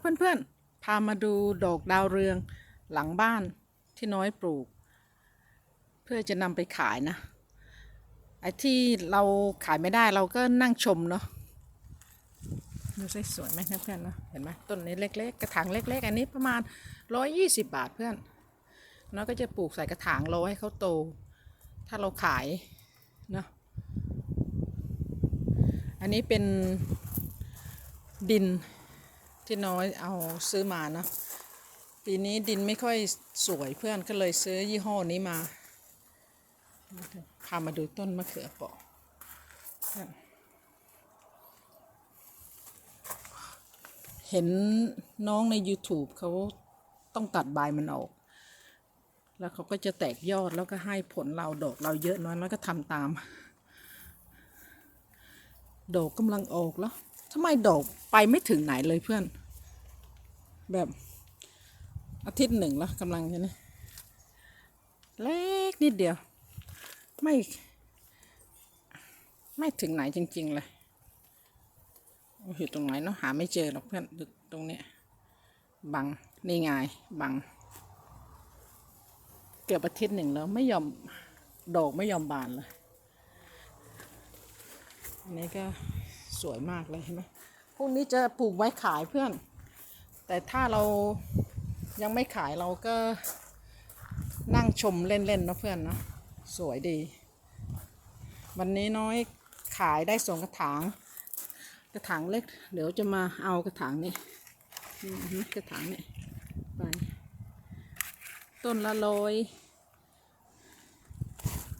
เพื่อนๆ พามาดูดอกดาวเรืองหลังบ้านที่น้อยปลูก เพื่อจะนำไปขายนะไอ้ที่เราขายไม่ได้เราก็นั่งชมเนาะดูสิสวยไหมนะเพื่อนเนาะเห็นไหมต้นนี้เล็ก ๆ กระถางเล็ก ๆ อันนี้ประมาณ120บาทเพื่อนน้อยก็จะปลูกใส่กระถางรอให้เขาโต ถ้าเราขายเนาะอันนี้เป็นดิน ที่น้อยเอาซื้อมาเนาะปีนี้ดินไม่ค่อยสวยเพื่อนก็เลยซื้อยี่ห้อนี้มา พามาดูต้นมะเขือเปราะเห็นน้องใน YouTube เขาต้องตัดใบมันออก แล้วเขาก็จะแตกยอดแล้วก็ให้ผลเราดอกเราเยอะน้อยแล้วก็ทำตาม ดอกกำลังออกแล้วทำไมดอกไปไม่ถึงไหนเลยเพื่อน แบบอาทิตย์หนึ่งแล้วกำลังจะนี่เล็กนิดเดียว ไม่ ไม่ถึงไหนจริง ๆ เลยอยู่ตรงไหนเนาะหาไม่เจอหรอกเพื่อนตรงเนี้ยบัง นี่ไงบัง เกือบอาทิตย์หนึ่งแล้วไม่ยอมดอกไม่ยอมบานเลยอันนี้ก็สวยมากเลยเห็นไหมพวกนี้จะปลูกไว้ขายเพื่อน แต่ถ้าเรายังไม่ขายเราก็นั่งชมเล่นๆนะเพื่อนนะสวยดี วันนี้น้อยขายได้สองกระถาง กระถางเล็ก เดี๋ยวจะมาเอากระถางนี่กระถางนี้ไป ต้นละร้อย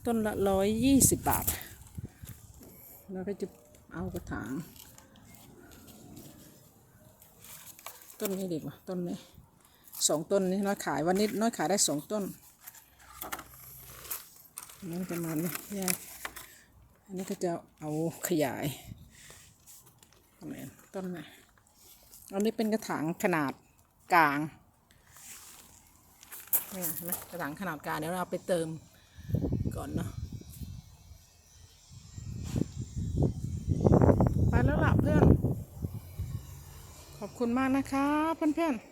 ต้นละร้อยยี่สิบบาท แล้วก็จะเอากระถาง ต้นนี้ดีกว่าต้นนี้สองต้นนี้น้อยขายวันนี้น้อยขายได้สองต้นนั่นประมาณนี้แยกอันนี้ก็จะเอาขยายต้นไหนอันนี้เป็นกระถางขนาดกลางนี่เห็นไหมกระถางขนาดกลางเดี๋ยวเราเอาไปเติมก่อนเนาะไปแล้วล่ะเพื่อน ขอบคุณมากนะคะเพื่อนๆ